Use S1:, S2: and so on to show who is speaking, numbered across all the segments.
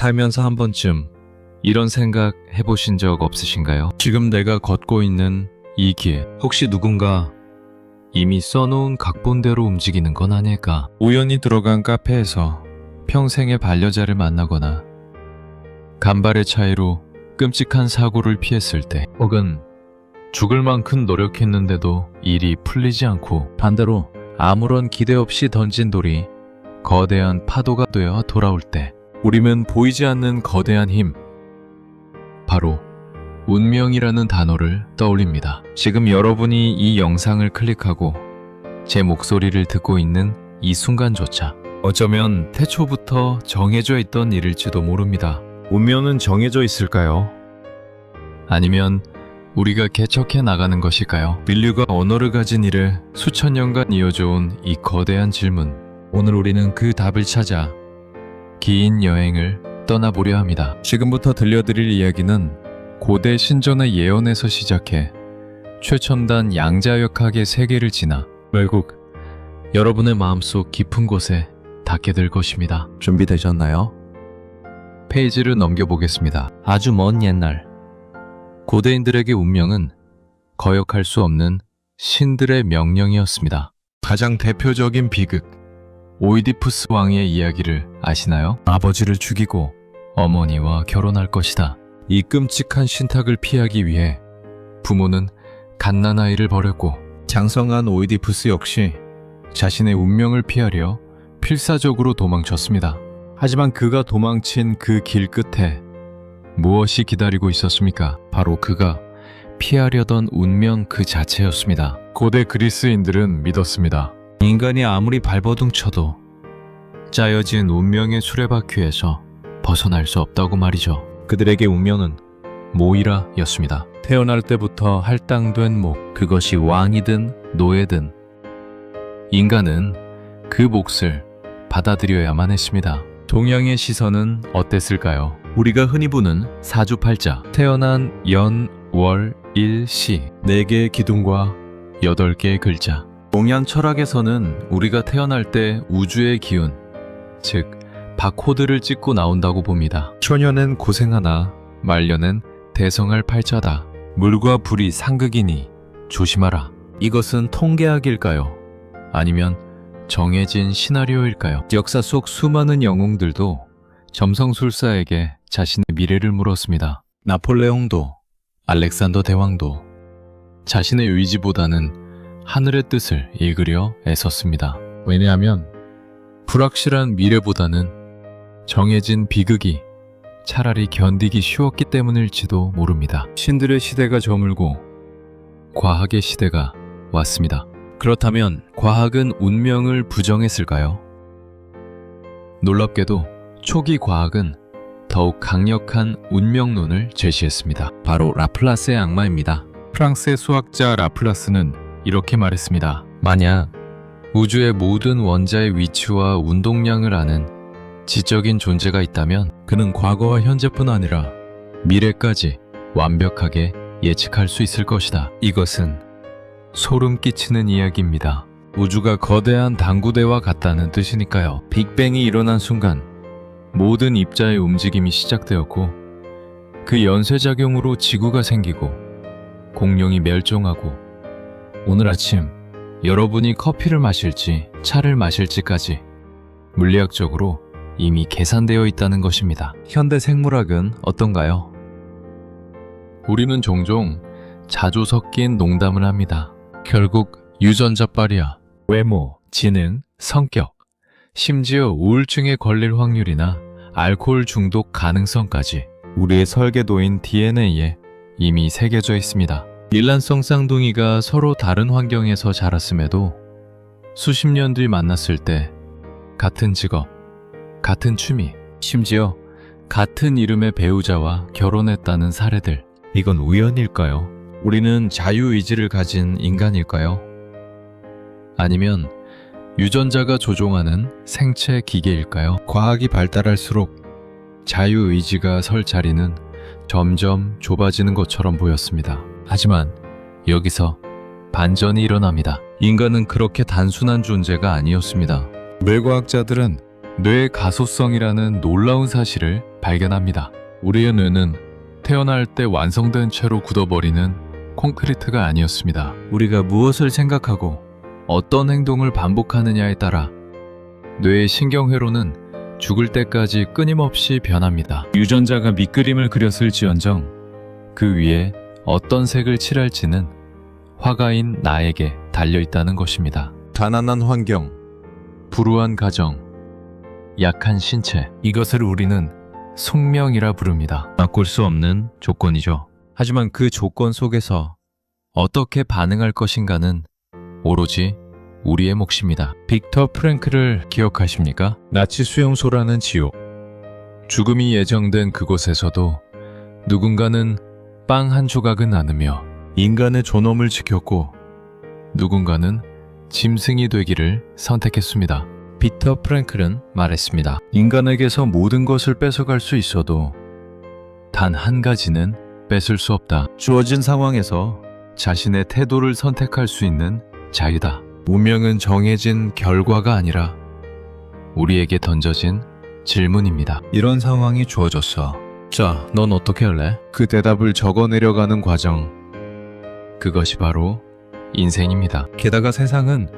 S1: 살면서 한 번쯤 이런 생각 해보신 적 없으신가요? 지금 내가 걷고 있는 이 길, 혹시 누군가 이미 써놓은 각본대로 움직이는 건 아닐까? 우연히 들어간 카페에서 평생의 반려자를 만나거나 간발의 차이로 끔찍한 사고를 피했을 때, 혹은 죽을 만큼 노력했는데도 일이 풀리지 않고 반대로 아무런 기대 없이 던진 돌이 거대한 파도가 되어 돌아올 때, 우리는 보이지 않는 거대한 힘, 바로 운명이라는 단어를 떠올립니다. 지금 여러분이 이 영상을 클릭하고 제 목소리를 듣고 있는 이 순간조차 어쩌면 태초부터 정해져 있던 일일지도 모릅니다. 운명은 정해져 있을까요? 아니면 우리가 개척해 나가는 것일까요? 인류가 언어를 가진 일을 수천 년간 이어져온 이 거대한 질문. 오늘 우리는 그 답을 찾아 긴 여행을 떠나보려 합니다. 지금부터 들려드릴 이야기는 고대 신전의 예언에서 시작해 최첨단 양자역학의 세계를 지나 결국 여러분의 마음속 깊은 곳에 닿게 될 것입니다. 준비되셨나요? 페이지를 넘겨보겠습니다. 아주 먼 옛날 고대인들에게 운명은 거역할 수 없는 신들의 명령이었습니다. 가장 대표적인 비극 오이디푸스 왕의 이야기를 아시나요? 아버지를 죽이고 어머니와 결혼할 것이다. 이 끔찍한 신탁을 피하기 위해 부모는 갓난아이를 버렸고 장성한 오이디푸스 역시 자신의 운명을 피하려 필사적으로 도망쳤습니다. 하지만 그가 도망친 그 길 끝에 무엇이 기다리고 있었습니까? 바로 그가 피하려던 운명 그 자체였습니다. 고대 그리스인들은 믿었습니다. 인간이 아무리 발버둥 쳐도 짜여진 운명의 수레바퀴에서 벗어날 수 없다고 말이죠. 그들에게 운명은 모이라였습니다. 태어날 때부터 할당된 목, 그것이 왕이든 노예든 인간은 그 몫을 받아들여야만 했습니다. 동양의 시선은 어땠을까요? 우리가 흔히 보는 사주팔자, 태어난 연, 월, 일, 시, 네 개의 기둥과 여덟 개의 글자. 동양 철학에서는 우리가 태어날 때 우주의 기운, 즉 바코드를 찍고 나온다고 봅니다. 초년엔 고생하나 말년엔 대성할 팔자다. 물과 불이 상극이니 조심하라. 이것은 통계학일까요? 아니면 정해진 시나리오일까요? 역사 속 수많은 영웅들도 점성술사에게 자신의 미래를 물었습니다. 나폴레옹도, 알렉산더 대왕도 자신의 의지보다는 하늘의 뜻을 읽으려 애썼습니다. 왜냐하면 불확실한 미래보다는 정해진 비극이 차라리 견디기 쉬웠기 때문일지도 모릅니다. 신들의 시대가 저물고 과학의 시대가 왔습니다. 그렇다면 과학은 운명을 부정했을까요? 놀랍게도 초기 과학은 더욱 강력한 운명론을 제시했습니다. 바로 라플라스의 악마입니다. 프랑스의 수학자 라플라스는 이렇게 말했습니다. 만약 우주의 모든 원자의 위치와 운동량을 아는 지적인 존재가 있다면 그는 과거와 현재뿐 아니라 미래까지 완벽하게 예측할 수 있을 것이다. 이것은 소름 끼치는 이야기입니다. 우주가 거대한 당구대와 같다는 뜻이니까요. 빅뱅이 일어난 순간 모든 입자의 움직임이 시작되었고 그 연쇄작용으로 지구가 생기고 공룡이 멸종하고 오늘 아침 여러분이 커피를 마실지 차를 마실지까지 물리학적으로 이미 계산되어 있다는 것입니다. 현대 생물학은 어떤가요? 우리는 종종 자주 섞인 농담을 합니다. 결국 유전자빨이야. 외모, 지능, 성격, 심지어 우울증에 걸릴 확률이나 알코올 중독 가능성까지 우리의 설계도인 DNA에 이미 새겨져 있습니다. 일란성 쌍둥이가 서로 다른 환경에서 자랐음에도 수십 년 뒤 만났을 때 같은 직업, 같은 취미, 심지어 같은 이름의 배우자와 결혼했다는 사례들. 이건 우연일까요? 우리는 자유의지를 가진 인간일까요? 아니면 유전자가 조종하는 생체 기계일까요? 과학이 발달할수록 자유의지가 설 자리는 점점 좁아지는 것처럼 보였습니다. 하지만 여기서 반전이 일어납니다. 인간은 그렇게 단순한 존재가 아니었습니다. 물과학자들은 뇌의 가소성이라는 놀라운 사실을 발견합니다. 우리의 뇌는 태어날 때 완성된 채로 굳어버리는 콘크리트가 아니었습니다. 우리가 무엇을 생각하고 어떤 행동을 반복하느냐에 따라 뇌의 신경회로는 죽을 때까지 끊임없이 변합니다. 유전자가 밑그림을 그렸을지언정 그 위에 어떤 색을 칠할지는 화가인 나에게 달려있다는 것입니다.
S2: 가난한 환경,
S1: 불우한 가정, 약한 신체, 이것을 우리는 숙명이라 부릅니다. 바꿀 수 없는 조건이죠. 하지만 그 조건 속에서 어떻게 반응할 것인가는 오로지 우리의 몫입니다. 빅터 프랭크를 기억하십니까? 나치 수용소라는 지옥. 죽음이 예정된 그곳에서도 누군가는 빵 한 조각은 나누며 인간의 존엄을 지켰고 누군가는 짐승이 되기를 선택했습니다. 피터 프랭클은 말했습니다. 인간에게서 모든 것을 뺏어갈 수 있어도 단 한 가지는 뺏을 수 없다. 주어진 상황에서 자신의 태도를 선택할 수 있는 자유다. 운명은 정해진 결과가 아니라 우리에게 던져진 질문입니다. 이런 상황이 주어졌어. 자, 넌 어떻게 할래?
S2: 그 대답을 적어내려가는 과정,
S1: 그것이 바로 인생입니다. 게다가 세상은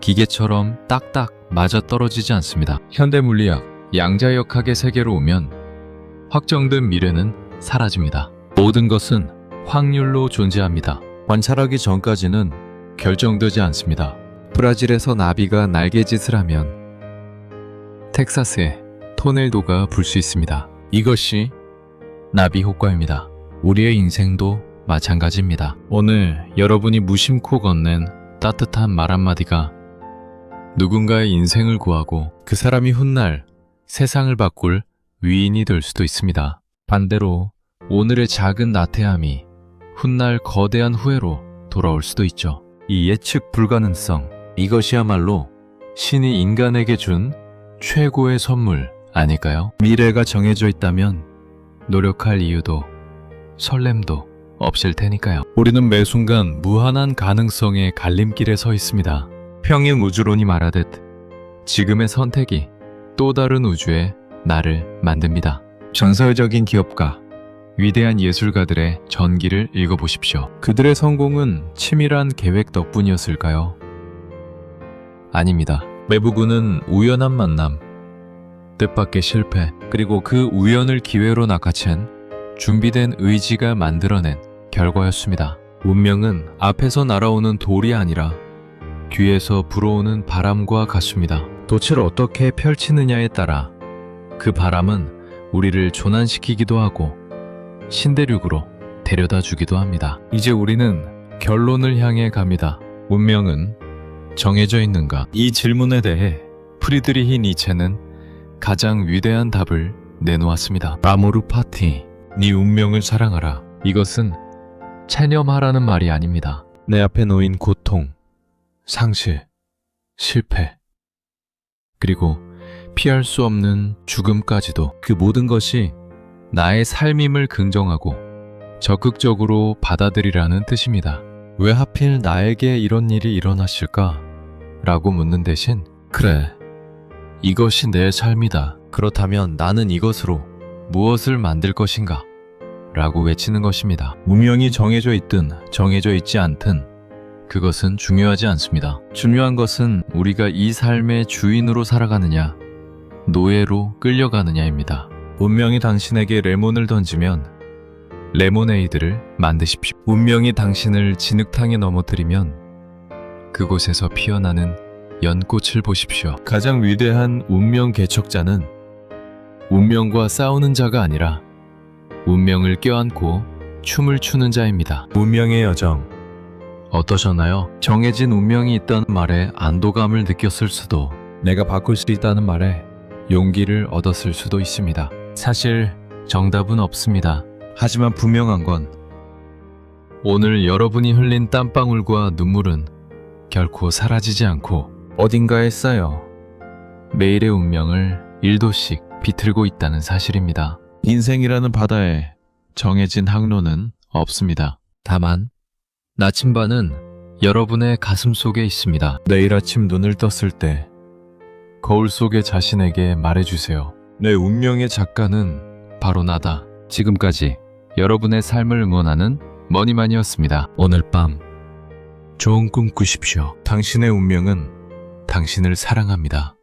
S1: 기계처럼 딱딱 맞아 떨어지지 않습니다. 현대 물리학 양자역학의 세계로 오면 확정된 미래는 사라집니다. 모든 것은 확률로 존재합니다. 관찰하기 전까지는 결정되지 않습니다. 브라질에서 나비가 날개짓을 하면 텍사스에 토네이도가 불 수 있습니다. 이것이 나비 효과입니다. 우리의 인생도 마찬가지입니다. 오늘 여러분이 무심코 건넨 따뜻한 말 한마디가 누군가의 인생을 구하고 그 사람이 훗날 세상을 바꿀 위인이 될 수도 있습니다. 반대로 오늘의 작은 나태함이 훗날 거대한 후회로 돌아올 수도 있죠. 이 예측 불가능성, 이것이야말로 신이 인간에게 준 최고의 선물 아닐까요? 미래가 정해져 있다면 노력할 이유도 설렘도 없을 테니까요. 우리는 매 순간 무한한 가능성의 갈림길에 서 있습니다. 평행 우주론이 말하듯 지금의 선택이 또 다른 우주의 나를 만듭니다. 전설적인 기업가, 위대한 예술가들의 전기를 읽어보십시오. 그들의 성공은 치밀한 계획 덕분이었을까요? 아닙니다. 매부군은 우연한 만남, 뜻밖의 실패, 그리고 그 우연을 기회로 낚아챈 준비된 의지가 만들어낸 결과였습니다. 운명은 앞에서 날아오는 돌이 아니라 뒤에서 불어오는 바람과 같습니다. 돛을 어떻게 펼치느냐에 따라 그 바람은 우리를 조난시키기도 하고 신대륙으로 데려다 주기도 합니다. 이제 우리는 결론을 향해 갑니다. 운명은 정해져 있는가? 이 질문에 대해 프리드리히 니체는 가장 위대한 답을 내놓았습니다. 아모르 파티, 네 운명을 사랑하라. 이것은 체념하라는 말이 아닙니다. 내 앞에 놓인 고통, 상실, 실패, 그리고 피할 수 없는 죽음까지도 그 모든 것이 나의 삶임을 긍정하고 적극적으로 받아들이라는 뜻입니다. 왜 하필 나에게 이런 일이 일어났을까? 라고 묻는 대신, 그래, 이것이 내 삶이다. 그렇다면 나는 이것으로 무엇을 만들 것인가? 라고 외치는 것입니다. 운명이 정해져 있든 정해져 있지 않든 그것은 중요하지 않습니다. 중요한 것은 우리가 이 삶의 주인으로 살아가느냐, 노예로 끌려가느냐입니다. 운명이 당신에게 레몬을 던지면 레모네이드를 만드십시오. 운명이 당신을 진흙탕에 넘어뜨리면 그곳에서 피어나는 연꽃을 보십시오. 가장 위대한 운명 개척자는 운명과 싸우는 자가 아니라 운명을 껴안고 춤을 추는 자입니다. 운명의 여정. 어떠셨나요? 정해진 운명이 있다는 말에 안도감을 느꼈을 수도, 내가 바꿀 수 있다는 말에 용기를 얻었을 수도 있습니다. 사실 정답은 없습니다. 하지만 분명한 건 오늘 여러분이 흘린 땀방울과 눈물은 결코 사라지지 않고 어딘가에 쌓여 매일의 운명을 일도씩 비틀고 있다는 사실입니다. 인생이라는 바다에 정해진 항로는 없습니다. 다만 나침반은 여러분의 가슴 속에 있습니다. 내일 아침 눈을 떴을 때 거울 속의 자신에게 말해주세요. 내 운명의 작가는 바로 나다. 지금까지 여러분의 삶을 응원하는 머니만이었습니다. 오늘 밤 좋은 꿈 꾸십시오. 당신의 운명은 당신을 사랑합니다.